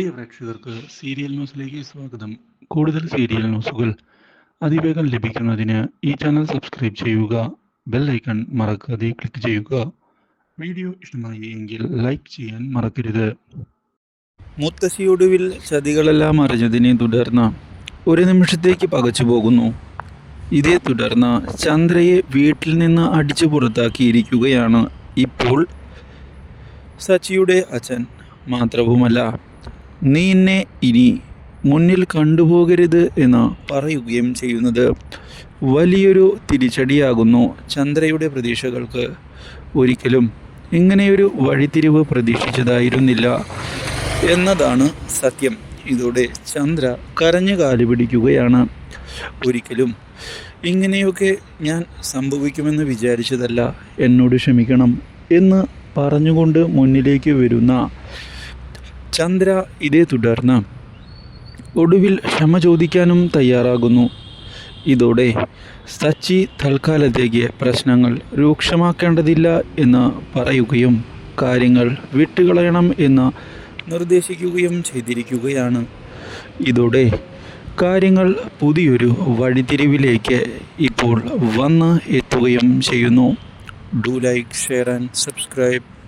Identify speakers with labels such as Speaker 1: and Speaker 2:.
Speaker 1: പ്രിയ പ്രേക്ഷകർക്ക് സീരിയൽ ന്യൂസിലേക്ക് സ്വാഗതം. കൂടുതൽ സീരിയൽ ന്യൂസുകൾ അതിവേഗം ലഭിക്കുന്നതിന് ഈ ചാനൽ സബ്സ്ക്രൈബ് ചെയ്യുക ബെൽ ഐക്കൺ മറക്കാതെ ക്ലിക്ക് ചെയ്യുക. വീഡിയോ ഇഷ്ടമായി എങ്കിൽ ലൈക്ക് ചെയ്യാൻ മറക്കരുത്. മുത്തശ്ശിയൊടുവിൽ ചതികളെല്ലാം അറിഞ്ഞതിനെ തുടർന്ന് ഒരു നിമിഷത്തേക്ക് പകച്ചു പോകുന്നു. ഇതേ തുടർന്ന് ചന്ദ്രയെ വീട്ടിൽ നിന്ന് അടിച്ചു പുറത്താക്കിയിരിക്കുകയാണ് ഇപ്പോൾ സച്ചിയുടെ അച്ഛൻ. മാത്രവുമല്ല നീ എന്നെ ഇനി മുന്നിൽ കണ്ടുപോകരുത് എന്ന് പറയുകയും ചെയ്യുന്നത്. വലിയൊരു തിരിച്ചടിയാകുന്നു ചന്ദ്രയുടെ പ്രതീക്ഷകൾക്ക്. ഒരിക്കലും ഇങ്ങനെയൊരു വഴിത്തിരിവ് പ്രതീക്ഷിച്ചതായിരുന്നില്ല എന്നതാണ് സത്യം. ഇതോടെ ചന്ദ്ര കരഞ്ഞു കാലു പിടിക്കുകയാണ്. ഒരിക്കലും ഇങ്ങനെയൊക്കെ ഞാൻ സംഭവിക്കുമെന്ന് വിചാരിച്ചതല്ല. എന്നോട് ക്ഷമിക്കണം എന്ന് പറഞ്ഞുകൊണ്ട് മുന്നിലേക്ക് വരുന്ന ചന്ദ്ര ഇതേ തുടർന്ന് ഒടുവിൽ ക്ഷമ ചോദിക്കാനും തയ്യാറാകുന്നു. ഇതോടെ സച്ചി തൽക്കാലത്തേക്ക് പ്രശ്നങ്ങൾ രൂക്ഷമാക്കേണ്ടതില്ല എന്ന് പറയുകയും കാര്യങ്ങൾ വിട്ടുകളയണം എന്ന് നിർദ്ദേശിക്കുകയും ചെയ്തിരിക്കുകയാണ്. ഇതോടെ കാര്യങ്ങൾ പുതിയൊരു വഴിതിരിവിലേക്ക് ഇപ്പോൾ വന്ന് എത്തുകയും ചെയ്യുന്നു. Do like share and subscribe